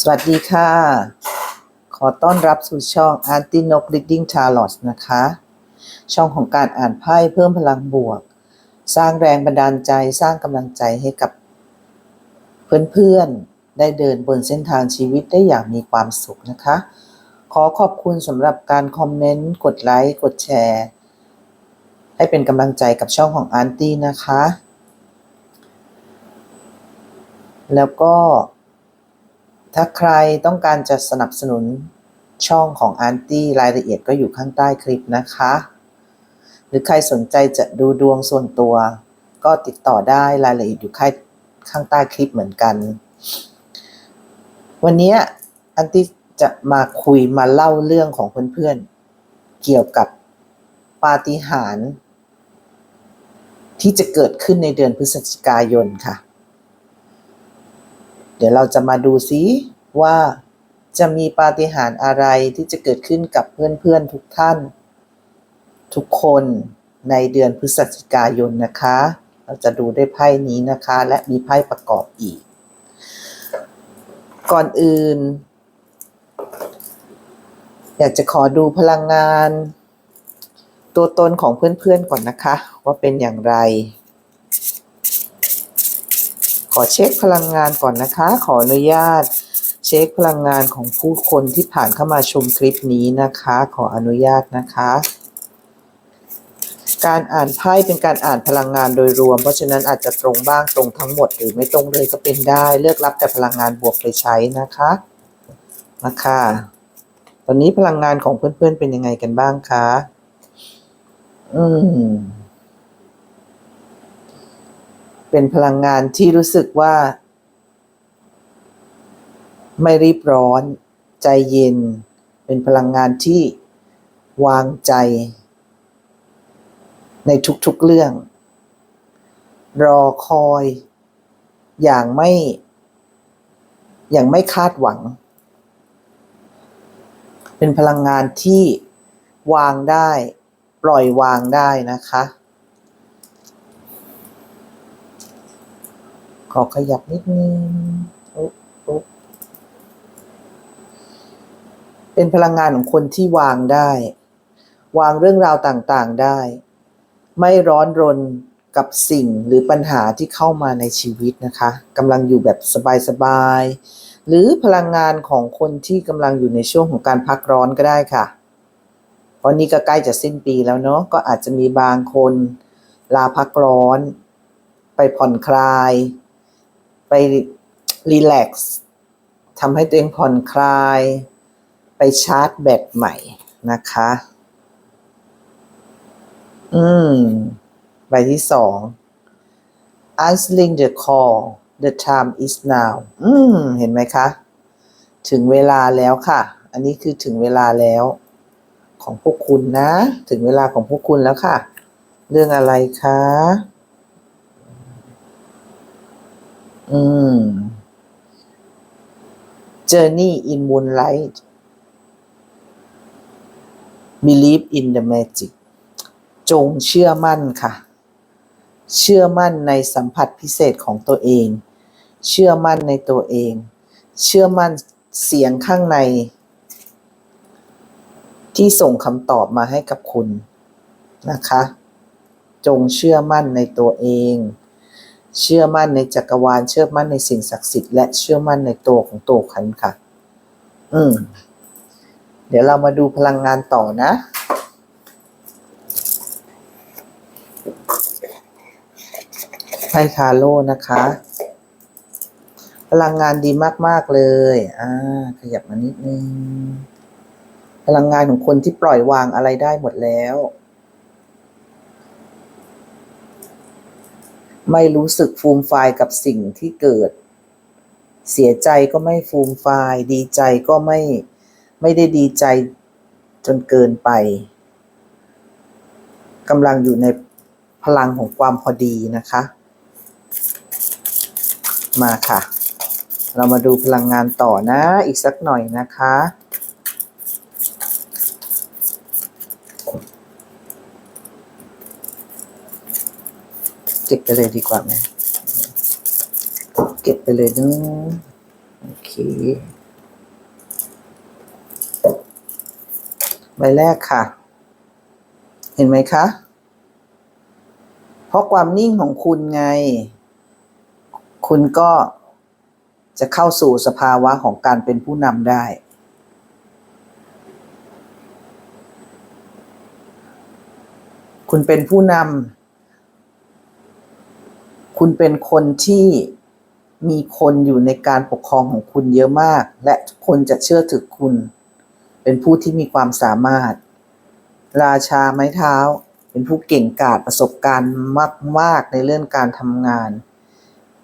สวัสดีค่ะ ขอต้อนรับสู่ช่อง a n t i n o k Reading Tarot นะคะ ช่องของการอ่านไพ่เพิ่มพลังบวก สร้างแรงบันดาลใจสร้างกำลังใจให้กับ เพื่อนๆ ได้เดินบนเส้นทางชีวิตได้อย่างมีความสุขนะคะ ขอขอบคุณสำหรับการคอมเมนต์ กดไลค์ กดแชร์ ให้เป็นกำลังใจกับช่องของอาร์ตี้นะคะ แล้วก็ ถ้าใครต้องการจะสนับสนุนช่องของอาร์ตี้รายละเอียดก็อยู่ข้างใต้คลิปนะคะ หรือใครสนใจจะดูดวงส่วนตัว ก็ติดต่อได้รายละเอียดอยู่ข้างข้างใต้คลิปเหมือนกัน วันนี้อันตี้จะมาคุยมาเล่าเรื่องของเพื่อนๆ เกี่ยวกับปาฏิหาริย์ที่จะเกิดขึ้นในเดือนพฤศจิกายนค่ะ เดี๋ยวเราจะมาดูซิว่าจะมีปาฏิหาริย์อะไรที่จะเกิดขึ้นกับเพื่อนๆทุกท่าน ทุกคนในเดือนพฤศจิกายนนะคะ เราจะดูด้วยไพ่นี้นะคะ และมีไพ่ประกอบอีก ก่อนอื่น อยากจะขอดูพลังงาน ตัวตนของเพื่อนๆก่อนนะคะ ว่าเป็นอย่างไร ขอเช็คพลังงานก่อนนะคะ ขออนุญาต เช็คพลังงานของผู้คนที่ผ่านเข้ามาชมคลิปนี้นะคะ ขออนุญาตนะคะ การอ่านไพ่เป็นการอ่านพลังงานโดยรวม เพราะฉะนั้นอาจจะตรงบ้างตรงทั้งหมด หรือไม่ตรงเลยก็เป็นได้ เลือกรับแต่พลังงานบวกไปใช้นะคะมาค่ะตอนนี้พลังงานของเพื่อนๆเป็นยังไงกันบ้างคะ อืม เป็นพลังงานที่รู้สึกว่า ไม่รีบร้อน ใจเย็น เป็นพลังงานที่วางใจ ในทุกๆเรื่อง รอคอย อย่างไม่ อย่างไม่คาดหวัง เป็นพลังงานที่วางได้ ปล่อยวางได้นะคะ ขอขยับนิดนึงเป็นพลังงานของคนที่วางได้ วางเรื่องราวต่างๆได้ ไม่ร้อนรนกับสิ่งหรือปัญหาที่เข้ามาในชีวิตนะคะกำลังอยู่แบบสบายๆหรือพลังงานของคนที่กำลังอยู่ในช่วงของการพักร้อนก็ได้ค่ะเพราะนี้ก็ใกล้จะสิ้นปีแล้วเนาะก็อาจจะมีบางคนลาพักร้อน ไปผ่อนคลาย รีแลกซ์ทำให้ตัวเองผ่อนคลาย ไปชาร์จแบตใหม่นะคะ อืม ใบที่สอง answering the call the time is now อืม เห็นไหมคะ ถึงเวลาแล้วค่ะ อันนี้คือถึงเวลาแล้ว ของพวกคุณนะ ถึงเวลาของพวกคุณแล้วค่ะ เรื่องอะไรคะ อืม Journey in Moonlight Believe in the Magic จงเชื่อมั่นค่ะ เชื่อมั่นในสัมผัสพิเศษของตัวเอง เชื่อมั่นในตัวเอง เชื่อมั่นเสียงข้างใน ที่ส่งคำตอบมาให้กับคุณนะคะ จงเชื่อมั่นในตัวเอง เชื่อมั่นในจักรวาล เชื่อมั่นในสิ่งศักดิ์สิทธิ์และเชื่อมั่นในตัวของตัวขันค่ะ อืม เดี๋ยวเรามาดูพลังงานต่อนะไพ่คาโลนะคะ พลังงานดีมาก ๆ เลย อ่า ขยับมานิดนึง พลังงานของคนที่ปล่อยวางอะไรได้หมดแล้ว ไม่รู้สึกฟูมฟายกับสิ่งที่เกิด เสียใจก็ไม่ฟูมฟาย ดีใจก็ไม่ไม่ได้ดีใจจนเกินไปกำลังอยู่ในพลังของความพอดีนะคะ มาค่ะ เรามาดูพลังงานต่อนะ อีกสักหน่อยนะคะ เก็บไปเลยดีกว่าไหมเก็บไปเลยนึงโอเค ใบแรกค่ะ เห็นไหมคะ เพราะความนิ่งของคุณไง คุณก็จะเข้าสู่สภาวะของการเป็นผู้นำได้คุณเป็นผู้นำ คุณเป็นคนที่มีคนอยู่ในการปกครองของคุณเยอะมาก และคนจะเชื่อถือคุณ เป็นผู้ที่มีความสามารถ ราชาไม้เท้า เป็นผู้เก่งกาจประสบการณ์มาก ๆ ในเรื่องการทำงาน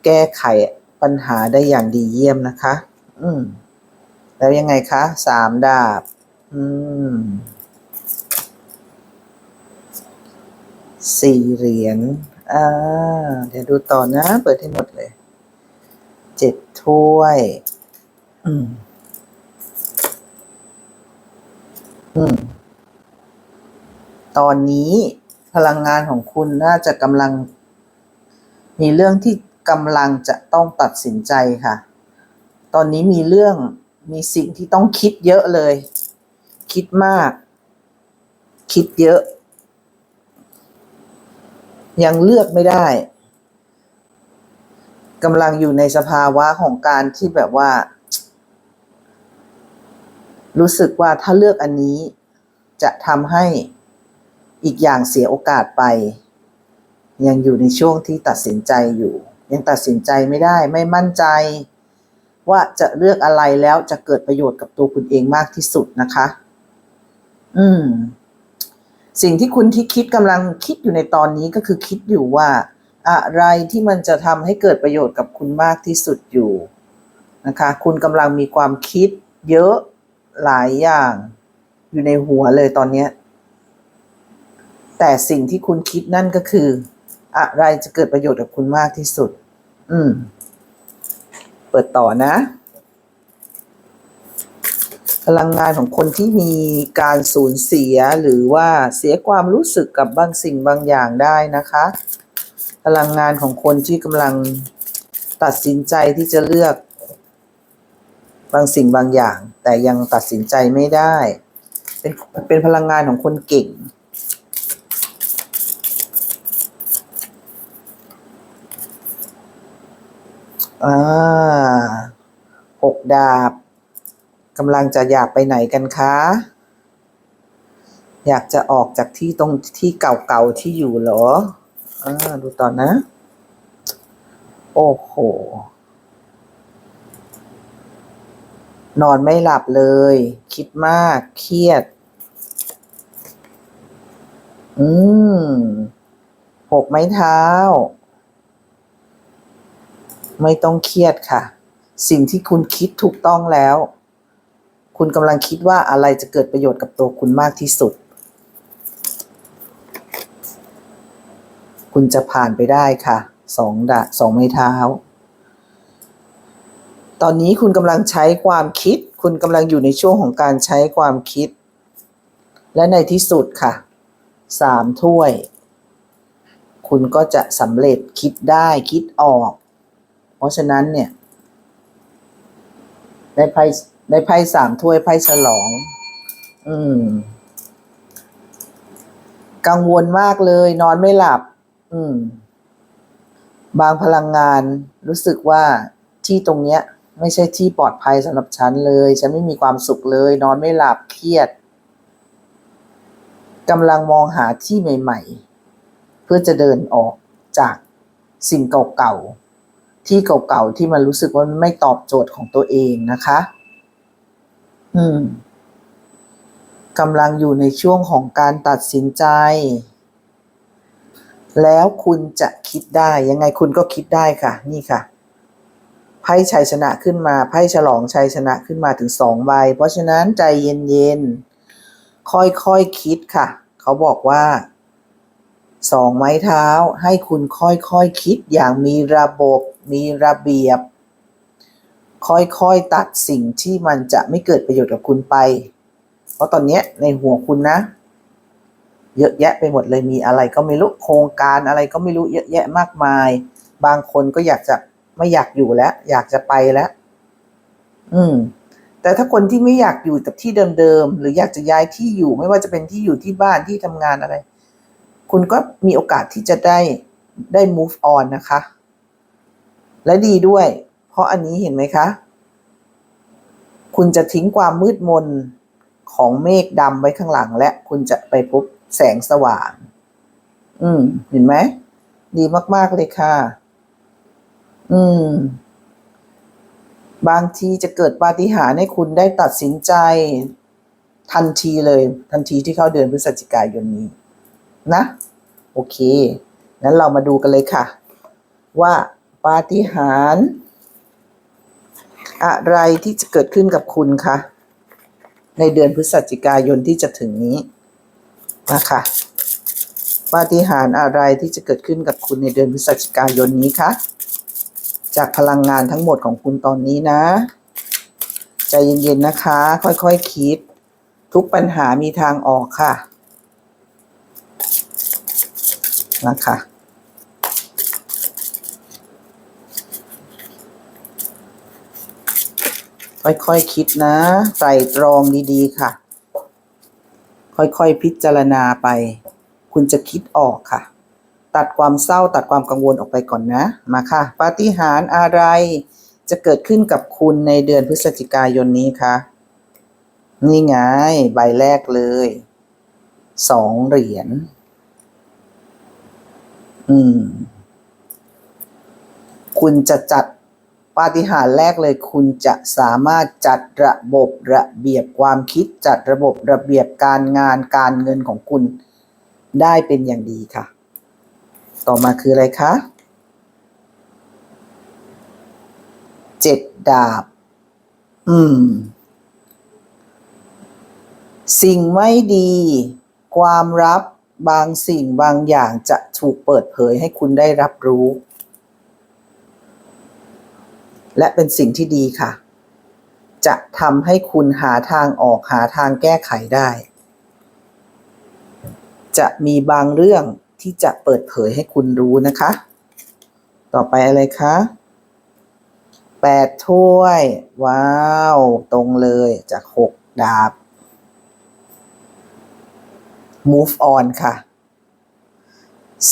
แก้ไขปัญหาได้อย่างดีเยี่ยมนะคะ อืม แล้วยังไงคะสามดาบ อืมสี่เหรียญ อ่าเดี๋ยวดูต่อนะ เปิดให้หมดเลย เจ็ดถ้วย อืม อืม ตอนนี้พลังงานของคุณน่าจะกำลัง มีเรื่องที่กำลังจะต้องตัดสินใจค่ะ ตอนนี้มีเรื่องมีสิ่งที่ต้องคิดเยอะเลย คิดมาก คิดเยอะ ยังเลือกไม่ได้กำลังอยู่ในสภาวะของการที่แบบว่า รู้สึกว่าถ้าเลือกอันนี้ จะทำให้อีกอย่างเสียโอกาสไป ยังอยู่ในช่วงที่ตัดสินใจอยู่ ยังตัดสินใจไม่ได้ ไม่มั่นใจ ว่าจะเลือกอะไรแล้วจะเกิดประโยชน์กับตัวคุณเองมากที่สุดนะคะ อืม สิ่งที่คุณที่คิดกำลังคิดอยู่ในตอนนี้ก็คือคิดอยู่ว่า อะไรที่มันจะทำให้เกิดประโยชน์กับคุณมากที่สุดอยู่นะคะ คุณกำลังมีความคิดเยอะหลายอย่างอยู่ในหัวเลยตอนเนี้ยแต่สิ่งที่คุณคิดนั่นก็คือ อะไรจะเกิดประโยชน์กับคุณมากที่สุด อืม เปิดต่อนะ ลังงานของคนที่มีการสูญเสียหรือว่าเสียความรู้สึกกับบางสิ่งบางอย่างได้นะคะ พลังงานของคนที่กำลังตัดสินใจที่จะเลือกบางสิ่งบางอย่าง แต่ยังตัดสินใจไม่ได้ เป็นเป็นพลังงานของคนเก่ง อ่าหกดาบ กำลังจะอยากไปไหนกันคะ อยากจะออกจากที่ตรงที่เก่าๆที่อยู่เหรออ่าดูต่อนนะ โอ้โห นอนไม่หลับเลย คิดมาก เครียด อืมหกไม้เท้า ไม่ต้องเครียดค่ะ สิ่งที่คุณคิดถูกต้องแล้ว คุณกำลังคิดว่าอะไรจะเกิดประโยชน์กับตัวคุณมากที่สุด คุณจะผ่านไปได้ค่ะสองดาสองไม้เท้า ตอนนี้คุณกำลังใช้ความคิด คุณกำลังอยู่ในช่วงของการใช้ความคิด และในที่สุดค่ะสามถ้วย คุณก็จะสำเร็จคิดได้คิดออก เพราะฉะนั้นเนี่ย ได้ไพ่ ได้ไพ่สามถ้วยไพ่ฉลอง อืม กังวลมากเลย นอนไม่หลับ อืม บางพลังงานรู้สึกว่าที่ตรงเนี้ย ไม่ใช่ที่ปลอดภัยสำหรับฉันเลย ฉันไม่มีความสุขเลย นอนไม่หลับเครียดกำลังมองหาที่ใหม่ ๆ เพื่อจะเดินออกจากสิ่งเก่าๆที่เก่าๆที่มันรู้สึกว่ามันไม่ตอบโจทย์ของตัวเองนะคะ อืมกำลังอยู่ในช่วงของการตัดสินใจ แล้วคุณจะคิดได้ ยังไงคุณก็คิดได้ค่ะ นี่ค่ะ ไพ่ชัยชนะขึ้นมา ไพ่ฉลองชัยชนะขึ้นมาถึงสองใบ เพราะฉะนั้นใจเย็นๆ ค่อยๆคคิดค่ะ เขาบอกว่าสองไม้เท้าให้คุณค่อยๆคคิดอย่างมีระบบ มีระเบียบ ค่อยๆ ตัดสิ่งที่มันจะไม่เกิดประโยชน์กับคุณไป เพราะตอนนี้ในหัวคุณนะ เยอะแยะไปหมดเลยมีอะไรก็ไม่รู้โครงการอะไรก็ไม่รู้เยอะแยะมากมาย บางคนก็อยากจะไม่อยากอยู่แล้ว อยากจะไปแล้ว อืม แต่ถ้าคนที่ไม่อยากอยู่กับที่เดิมๆหรืออยากจะย้ายที่อยู่ไม่ว่าจะเป็นที่อยู่ที่บ้านที่ทำงานอะไร คุณก็มีโอกาสที่จะได้ได้ move on นะคะ และดีด้วย ราะอันนี้เห็นไหมคะ คุณจะทิ้งความมืดมนของเมฆดำไว้ข้างหลัง และคุณจะไปพบแสงสว่าง อืม เห็นไหม ดีมาก ๆ เลยค่ะ อืม บางทีจะเกิดปาฏิหาริย์ให้คุณได้ตัดสินใจ ทันทีเลย ทันทีที่เข้าเดือนพฤศจิกายนนี้ นะ โอเคงั้นเรามาดูกันเลยค่ะ ว่าปาฏิหาริย์ อะไรที่จะเกิดขึ้นกับคุณคะในเดือนพฤศจิกายนที่จะถึงนี้นะคะปาฏิหาริย์อะไรที่จะเกิดขึ้นกับคุณในเดือนพฤศจิกายนนี้คะจากพลังงานทั้งหมดของคุณตอนนี้นะ ใจเย็นๆนะคะ ค่อยๆคคิด ทุกปัญหามีทางออกค่ะนะคะ ค่อยๆคคิดนะไตรตรองดีๆค่ะ ค่อยๆพิจารณาไป คุณจะคิดออกค่ะ ตัดความเศร้าตัดความกังวลออกไปก่อนนะ มาค่ะ ปาฏิหาริย์อะไรจะเกิดขึ้นกับคุณในเดือนพฤศจิกายนนี้คะนี่ไง ใบแรกเลยสองเหรียญอืม คุณจะจัด ปาฏิหาริย์แรกเลยคุณจะสามารถจัดระบบระเบียบความคิด จัดระบบระเบียบการงานการเงินของคุณได้เป็นอย่างดีค่ะ ต่อมาคืออะไรคะเจ็ดดาบ อืม สิ่งไม่ดี ความลับบางสิ่งบางอย่างจะถูกเปิดเผยให้คุณได้รับรู้ และเป็นสิ่งที่ดีค่ะ จะทำให้คุณหาทางออกหาทางแก้ไขได้ จะมีบางเรื่องที่จะเปิดเผยให้คุณรู้นะคะ ต่อไปอะไรคะแปดถ้วย ว้าว ตรงเลยจากหกดาบ move on ค่ะ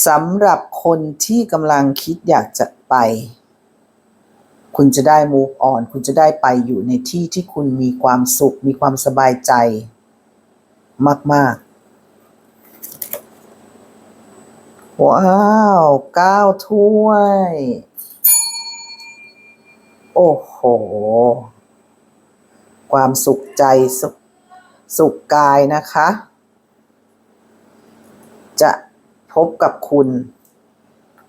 สำหรับคนที่กำลังคิดอยากจะไป คุณจะได้ move on คุณจะได้ไปอยู่ในที่ที่คุณมีความสุข มีความสบายใจ มาก ๆ ว้าวเก้าถ้วย โอ้โห ความสุขใจสุขสุขกายนะคะ จะพบกับคุณ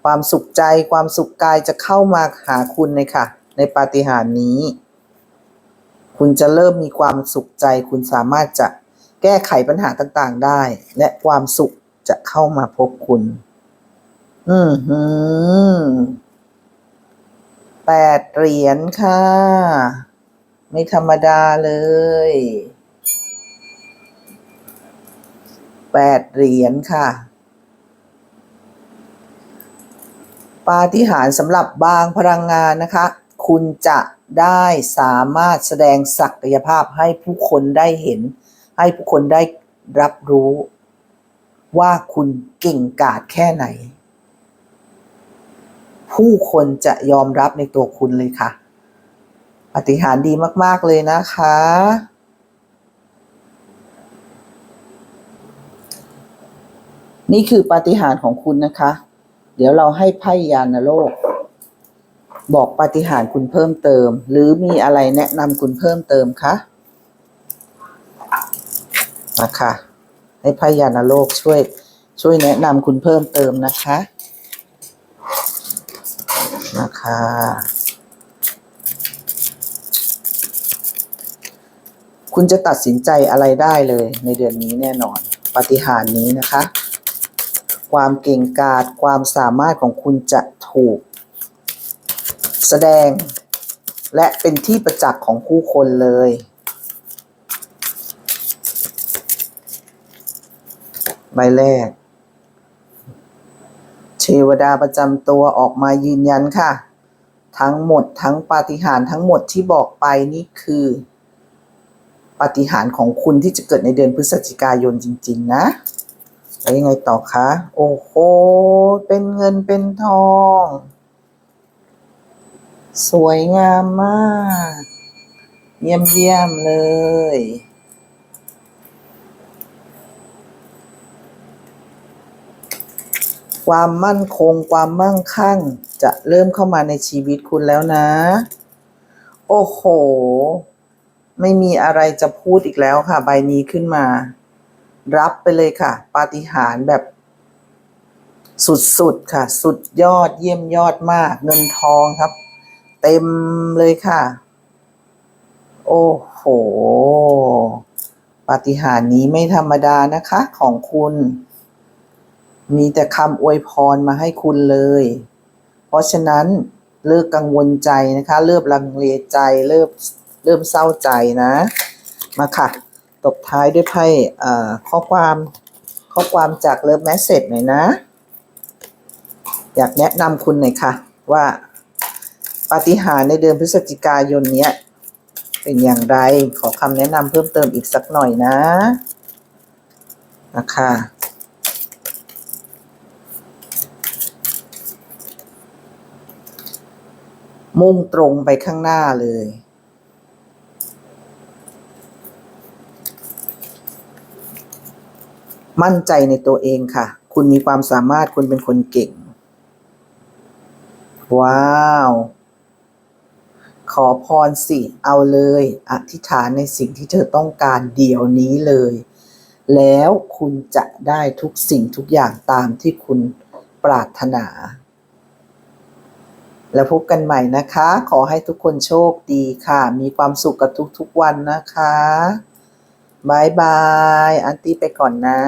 ความสุขใจความสุขกายจะเข้ามาหาคุณเลยค่ะ ในปาฏิหาริย์นี้ คุณจะเริ่มมีความสุขใจ คุณสามารถจะแก้ไขปัญหาต่างๆได้ และความสุขจะเข้ามาพบคุณ อืมหืมแปดเหรียญค่ะ ไม่ธรรมดาเลยแปดเหรียญค่ะ ปาฏิหาริย์สำหรับบางพลังงานนะคะ คุณจะได้สามารถแสดงศักยภาพให้ผู้คนได้เห็น ให้ผู้คนได้รับรู้ว่าคุณเก่งกาจแค่ไหน ผู้คนจะยอมรับในตัวคุณเลยค่ะปฏิหารดีมาก ๆ เลยนะคะ นี่คือปฏิหารของคุณนะคะ เดี๋ยวเราให้ไพ่ยานโลก บอกปฏิหารคุณเพิ่มเติม หรือมีอะไรแนะนำคุณเพิ่มเติมคะมาค่ะให้ไพยานโลกช่วย ช่วยแนะนำคุณเพิ่มเติมนะคะ นะคะ คุณจะตัดสินใจอะไรได้เลยในเดือนนี้แน่นอน ปฏิหารนี้นะคะ ความเก่งกาจความสามารถของคุณจะถูก แสดงและเป็นที่ประจักษ์ของผู้คนเลย ใบแรกเทวดาประจำตัวออกมายืนยันค่ะ ทั้งหมดทั้งปาฏิหาริย์ทั้งหมดที่บอกไปนี่คือปาฏิหาริย์ของคุณที่จะเกิดในเดือนพฤศจิกายนจริง ๆ นะแล้วยังไงต่อคะ โอ้โห เป็นเงินเป็นทอง สวยงามมาก เยี่ยมเยี่ยมเลย ความมั่นคงความมั่งคั่ง จะเริ่มเข้ามาในชีวิตคุณแล้วนะ โอ้โห ไม่มีอะไรจะพูดอีกแล้วค่ะ ใบนี้ขึ้นมา รับไปเลยค่ะ ปาฏิหาริย์แบบสุดๆ ค่ะ สุดยอดเยี่ยมยอดมาก เงินทองครับ เต็มเลยค่ะ โอ้โห ปาฏิหาริย์นี้ไม่ธรรมดานะคะ ของคุณ มีแต่คำอวยพรมาให้คุณเลย เพราะฉะนั้นเลิกกังวลใจนะคะ เลิกลังเลใจเลิกเริ่มเศร้าใจนะ มาค่ะ ตบท้ายด้วยไพ่ข้อความข้อความจากเลิฟแมสเซจหน่อยนะ อยากแนะนำคุณหน่อยค่ะ ว่า ปาฏิหาริย์ในเดือนพฤศจิกายนเนี้ย เป็นอย่างไรขอคำแนะนำเพิ่มเติมอีกสักหน่อยนะนะคะมุ่งตรงไปข้างหน้าเลย มั่นใจในตัวเองค่ะ คุณมีความสามารถคุณเป็นคนเก่ง ว้าว ขอพรสิเอาเลย อธิษฐานในสิ่งที่เธอต้องการเดี๋ยวนี้เลย แล้วคุณจะได้ทุกสิ่งทุกอย่างตามที่คุณปรารถนา แล้วพบกันใหม่นะคะ ขอให้ทุกคนโชคดีค่ะ มีความสุขกับทุกๆวันนะคะบายบาย อันตี้ไปก่อนนะ